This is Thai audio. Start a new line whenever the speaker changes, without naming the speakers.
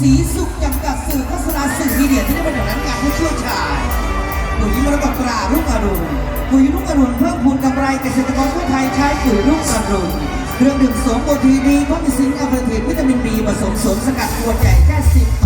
สีสุขยังกับสื่อโฆษณาสื่อมีเดียที่ได้เป็นแบบนั้นงานผู้เชี่ยวชาญปุ๋ยมรดกตราลูกอรุณปุ๋ยลูกอรุณเพิ่มพูนกำไรเกษตรกรทั่ไทยใช้ปุ๋ยลูกอรุณเครื่องดื่มสมโอทีดีเพราะมีซิงค์อัลเฟอร์ทีวิตามินบีผสมสมสกัดขวดใหญ่แค่สิบ